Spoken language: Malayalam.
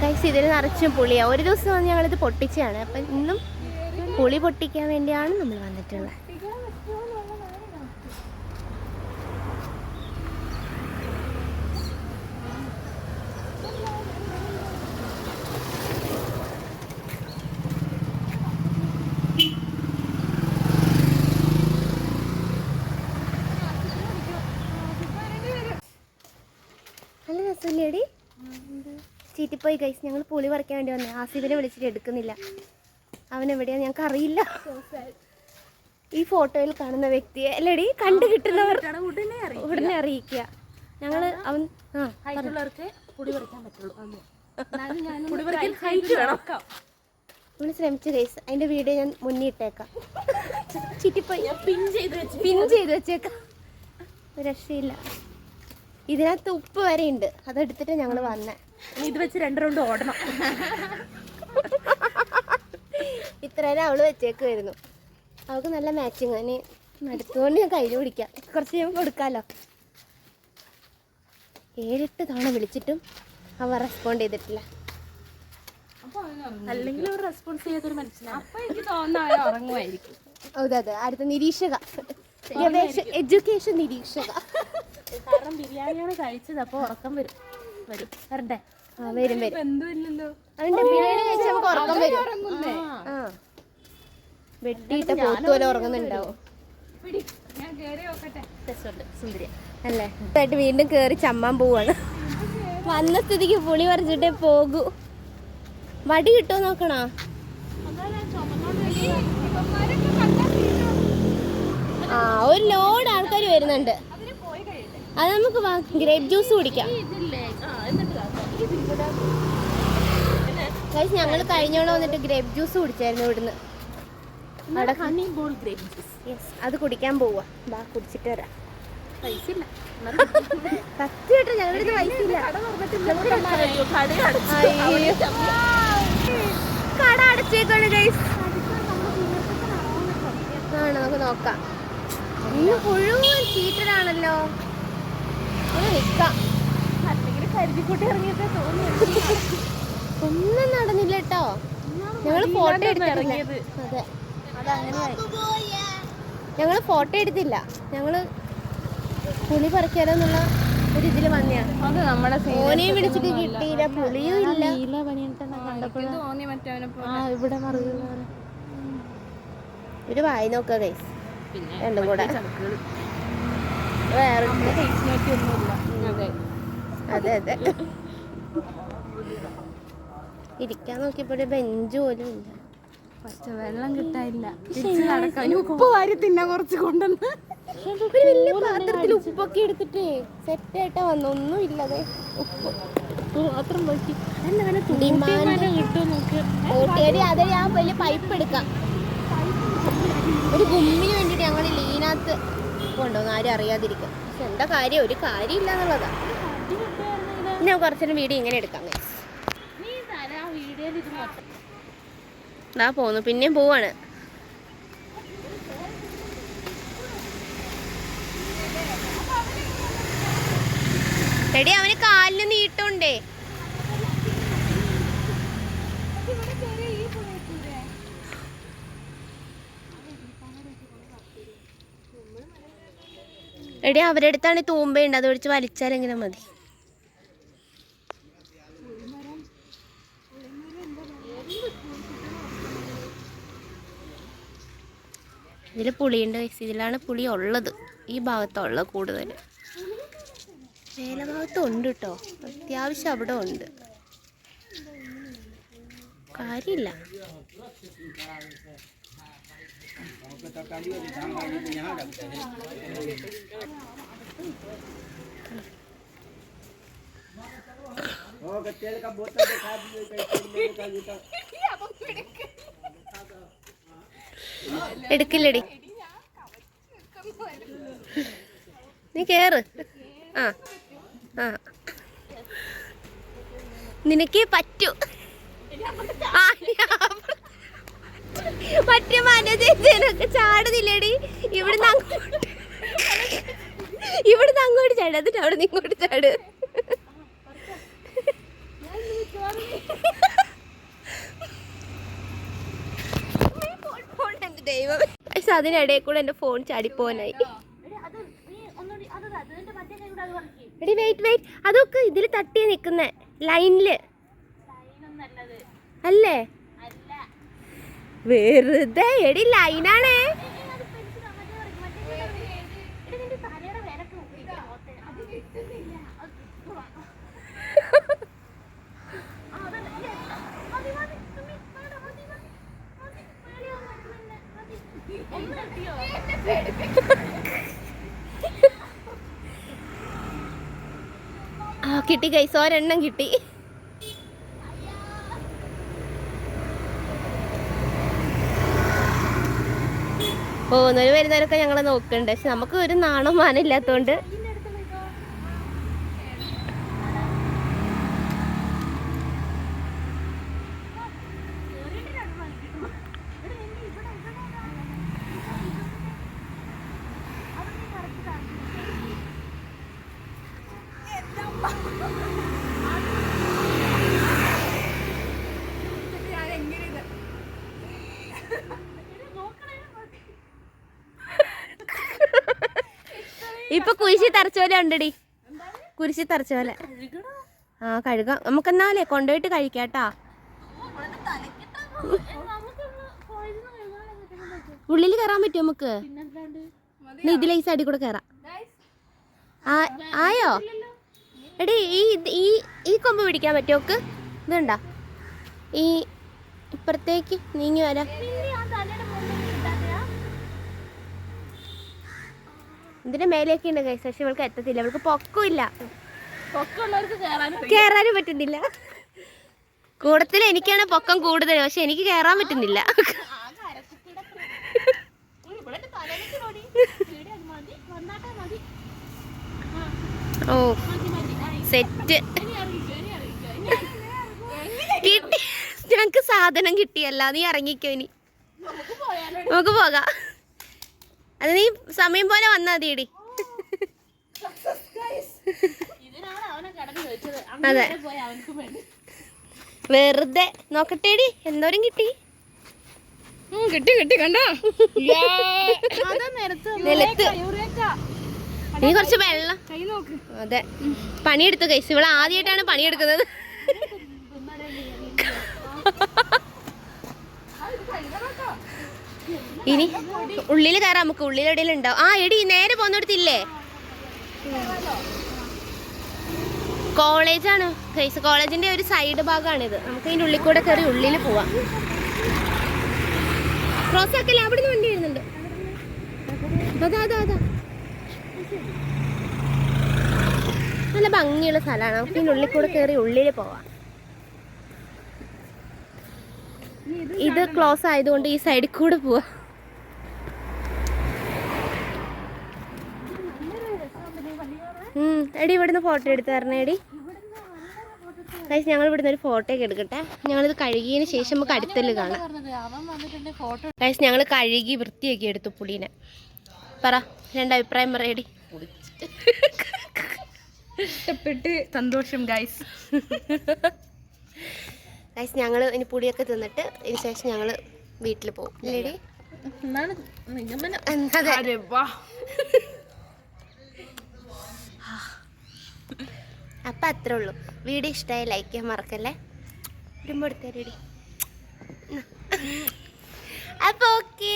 കൈസ് ഇതിൽ നിറച്ചും പുളിയാണ് ഒരു ദിവസം വന്ന് ഞങ്ങളിത് പൊട്ടിച്ചതാണ്. അപ്പം ഇന്നും പുളി പൊട്ടിക്കാൻ വേണ്ടിയാണ് നമ്മൾ വന്നിട്ടുള്ളത് നല്ല രസമില്ലേടി ചീറ്റിപ്പോയി കൈസ് ഞങ്ങൾ പുളി പറിക്കാൻ വേണ്ടി വന്നേ. ആസിഫിനെ വിളിച്ചിട്ട് എടുക്കുന്നില്ല. അവൻ എവിടെയാ ഞങ്ങൾക്ക് അറിയില്ല. ഈ ഫോട്ടോയിൽ കാണുന്ന വ്യക്തിയെ അല്ലേടി കണ്ടു കിട്ടുന്നവർ ഉടനെ അറിയിക്കുക. ഞങ്ങൾ അവൻ നമ്മൾ ശ്രമിച്ചു ഗൈസ് അതിന്റെ വീഡിയോ ഞാൻ മുന്നിൽ ഇട്ടേക്കാം. ചുറ്റിപ്പോയി. പിൻ ചെയ്ത് പിൻ ചെയ്ത് വെച്ചേക്കാം. രക്ഷയില്ല. ഇതിനകത്ത് ഉപ്പ് വരെ ഉണ്ട്. അതെടുത്തിട്ട് ഞങ്ങൾ വന്നേ. ഇത് വെച്ച് രണ്ട് റൗണ്ട് ഓടണം. ഇത്രേരം അവൾ വെച്ചേക്ക് വെച്ചേക്കുമായിരുന്നു അവൾക്ക് നല്ല മാച്ചിങ് അതിന് അടുത്തുകൊണ്ട് ഞാൻ കയ്യിൽ പിടിക്കാം. കുറച്ച് ഞാൻ കൊടുക്കാമല്ലോ ഏഴെട്ട് തവണ വിളിച്ചിട്ടും അവ റെസ്പോണ്ട് ചെയ്തിട്ടില്ല. അല്ലെങ്കിൽ ഒരു റെസ്പോൺസ് ചെയ്യാത്തൊരു മനസ്സിലാണ് അപ്പൊ എനിക്ക് തോന്നുന്ന ഉറങ്ങുമായിരിക്കും. അതെ അതെ അടുത്ത നിരീക്ഷക. എഡ്യൂക്കേഷൻ നിരീക്ഷക. കാരണം ബിരിയാണിയാണ് കഴിച്ചത് അപ്പോൾ ഉറക്കം വരും. വരും. വരണ്ടേ? വരും നമുക്ക് ഉറക്കം വെട്ടിയിട്ട പോത്ത് പോലെ ഉറങ്ങുന്നുണ്ടാവും. അല്ലേ? ഇട്ടായിട്ട് വീണ്ടും കേറി ചമ്മാൻ പോവാണ്. വന്ന സ്ഥിതിക്ക് പുളി പറിച്ചിട്ടേ പോകൂ. വടി കിട്ടുമോ നോക്കണോ? ആ ഒരു ലോഡ് ആൾക്കാർ വരുന്നുണ്ട്. അത് നമുക്ക് ഗ്രേപ്പ് ജ്യൂസ് കുടിക്കാം ഇതില്ലേ ആ എന്നിട്ട് ഗൈസ് ഞങ്ങൾ കഴിഞ്ഞോളം വന്നിട്ട് ഗ്രേപ്പ് ജ്യൂസ് കുടിച്ചായിരുന്നു ഇവിടുന്ന്. അവിടെ honey ball grape juice yes അത് കുടിക്കാൻ പോവാ. ബാ കുടിച്ചിട്ട് വരാം. പൈസ ഇല്ല സത്യമായിട്ട് ഞങ്ങളുടെ പൈസ ഇല്ല കട അടച്ചേക്കാണ് ഗൈസ് ആണ് നമുക്ക് നോക്കാം. ഇന്ന് മുഴുവൻ ചീറ്റഡാണല്ലോ ഒന്ന് അല്ലെങ്കിൽ കരുതിക്കൂട്ടി ഇറങ്ങിയപ്പോ തോന്നി ഒന്നും നടന്നില്ല കേട്ടോ. ഞങ്ങൾ ഫോട്ടോ എടുത്തില്ല ഇറങ്ങിയത്. അതെ. അതങ്ങനെയായി. ഞങ്ങൾ ഫോട്ടോ എടുത്തില്ല. ഞങ്ങൾ പുളി പറിക്കാനെന്നുള്ള ഒരു ഇതിൽ വന്നെയാണ് അത് നമ്മുടെ ഓനെയും വിളിച്ചിട്ട് കിട്ടിയില്ല. പുളിയും ഇല്ല. നീല പണിയിട്ടെന്നെ കണ്ടപ്പോഴാ. തോന്നി മറ്റവനെ ആ ഇവിടെ മറുകുള്ള ഒരു വായി നോക്കുക കൈസ് പിന്നെ രണ്ടും കൂടെ. വേറെ ടേസ്റ്റ് നോക്കി ഒന്നുമില്ല അതെ. അതെ അതെ. ഇരിക്കാൻ നോക്കിയപ്പോ ഒരു ബെഞ്ച് പോലും ഇല്ല. പക്ഷെ വെള്ളം കിട്ടാനില്ല. ഉപ്പ് വാരി തിന്നാൻ കുറച്ച് കൊണ്ടുവന്ന്. ഒരു വലിയ പാത്രത്തിൽ ഉപ്പൊക്കെ എടുത്തിട്ടേ സെറ്റ് ആയിട്ടാ വന്നു. ഒന്നും ഇല്ലതെ ഉപ്പ്. മാത്രം പോയി ഡിമാൻഡ് അതെ ഞാൻ വലിയ പൈപ്പ് എടുക്കാം. ഒരു ഗുമ്മിന് വേണ്ടിട്ട് ഞങ്ങൾ ലീനാത്ത് കൊണ്ടുവന്നു ആരും അറിയാതിരിക്കും. പക്ഷെ എന്താ കാര്യം? ഒരു കാര്യമില്ല എന്നുള്ളതാ. ഞാൻ കുറച്ചൊരു വീഡിയോ ഇങ്ങനെ എടുക്കാം ഇത് പോന്നു പിന്നെയും പോവാണ്. എടി അവന് കാലിന് നീട്ടുണ്ടേ എടി അവരുടെ അടുത്താണ് തൂമ്പയുണ്ട്. അത് ഒഴിച്ച് വലിച്ചാലെങ്കിലും മതി. ഇതിൽ പുളിയുണ്ട്. ഇതിലാണ് പുളി ഉള്ളത്. ഈ ഭാഗത്തുള്ള കൂടുതൽ വേലഭാഗത്തും ഉണ്ട് കേട്ടോ അത്യാവശ്യം അവിടെ ഉണ്ട്. കാര്യമില്ല എടുക്കില്ലടി. നീ കേറ്. ആ. ആ. നിനക്ക് പറ്റൂ. മറ്റേ മനോജനൊക്കെ ചാടുന്നില്ലേടി? ഇവിടുന്ന് അങ്ങോട്ട് ഇവിടുന്ന് അങ്ങോട്ട് ചാട്. എന്നിട്ട് അവിടെ നിന്ന് ഇങ്ങോട്ട് ചാട്. ദൈവം പക്ഷെ അതിനിടയിൽ കൂടെ എന്റെ ഫോൺ ചാടിപ്പോനായി എടി വെയിറ്റ് വെയിറ്റ് അതൊക്കെ ഇതിൽ തട്ടി നിൽക്കുന്നേ. ലൈനിൽ. അല്ലേ. വെറുതെ എടി ലൈനാണേ. ആ കിട്ടി ഗൈസ് ഒരെണ്ണം കിട്ടി. പോകുന്നവര് വരുന്നവരൊക്കെ ഞങ്ങളെ നോക്കുന്നുണ്ട് പക്ഷെ നമുക്ക് ഒരു നാണോ മാനം ഇപ്പൊ കുരിശി തറച്ച പോലെ ഉണ്ടടി. കുരിശി തറച്ച പോലെ. ആ കഴുകാം. നമുക്കെന്നാലേ കൊണ്ടുപോയിട്ട് കഴിക്കാട്ടാ. ഉള്ളിൽ കയറാൻ പറ്റുമോ നമുക്ക്? ഇതിലെ ഈ സൈഡിൽ കൂടെ കയറാം ആയോ? എടി ഈ ഈ ഈ കൊമ്പ് പിടിക്കാൻ പറ്റുമോ ഒക്കെ ഇതുണ്ടാ? ഈ ഇപ്പുറത്തേക്ക് നീങ്ങി വരാം. ഇതിന്റെ മേലെയൊക്കെ ഉണ്ട് കൈസ് പക്ഷെ ഇവൾക്ക് എത്തത്തില്ല. ഇവൾക്ക് പൊക്കമില്ല കേറാനും പറ്റുന്നില്ല. കൂടത്തിൽ എനിക്കാണ് പൊക്കം കൂടുതൽ പക്ഷെ എനിക്ക് കേറാൻ പറ്റുന്നില്ല. ഓ സെറ്റ് കിട്ടി. ഞങ്ങക്ക് സാധനം കിട്ടിയല്ല നീ ഇറങ്ങിക്കോ ഇനി. നമുക്ക് പോകാം. അത് നീ സമയം പോലെ വന്നാ തീടി അതെ. വെറുതെ നോക്കട്ടേടി എന്തോരം കിട്ടി? കിട്ടി കിട്ടി കണ്ടോ? നിലത്ത്. നീ കുറച്ച് വെള്ളം. അതെ. പണിയെടുത്തു കൈസ്. ഇവിടെ ആദ്യമായിട്ടാണ് പണിയെടുക്കുന്നത്. ഇനി ഉള്ളിൽ കയറാം നമുക്ക്. ഉള്ളിലെവിടെയെങ്കിലും ഉണ്ടാവും ആ എടി നേരെ പോകുന്നിടത്തില്ലേ കോളേജാണ്. കൈസ് കോളേജിന്റെ ഒരു സൈഡ് ഭാഗമാണിത് നമുക്ക് ഇതിന്റെ ഉള്ളിൽ കൂടെ കയറി ഉള്ളിൽ പോവാം. ക്രോസ് ആക്കല്ലേ അവിടെ നിന്ന് വണ്ടി വരുന്നുണ്ട്. അതാ അതാ അതാ നല്ല ഭംഗിയുള്ള സ്ഥലമാണ്. നമുക്ക് ഇതിന്റെ ഉള്ളിൽ കൂടെ കയറി ഉള്ളിൽ പോവാം. ഇത് ക്ലോസ് ആയതുകൊണ്ട് ഈ സൈഡിൽ കൂടെ പോവാ. എടി ഇവിടുന്ന് ഫോട്ടോ എടുത്ത് തരണേ എടി. ഗൈസ് ഞങ്ങൾ ഇവിടുന്ന് ഒരു ഫോട്ടോ ഒക്കെ എടുക്കട്ടെ. ഞങ്ങളിത് കഴുകിയതിന് ശേഷം നമുക്ക് അടുത്തൽ കാണാം. കഴിച്ച് ഗൈസ് ഞങ്ങൾ കഴുകി വൃത്തിയാക്കി എടുത്തു പുളീനെ. പറ രണ്ടഭിപ്രായം പറയടി ഇഷ്ടപ്പെട്ട് സന്തോഷം ഗൈസ് ഗൈസ് ഞങ്ങൾ ഇനി പുളിയൊക്കെ തിന്നിട്ട് ഇതിന് ശേഷം ഞങ്ങൾ വീട്ടിൽ പോകും ലേഡി അപ്പം അത്രേ ഉള്ളൂ. വീഡിയോ ഇഷ്ടമായി ലൈക്ക് ചെയ്യാൻ മറക്കല്ലേ? ഇടുമ്പോൾ എടുത്തേ ലേഡി അപ്പോൾ ഓക്കേ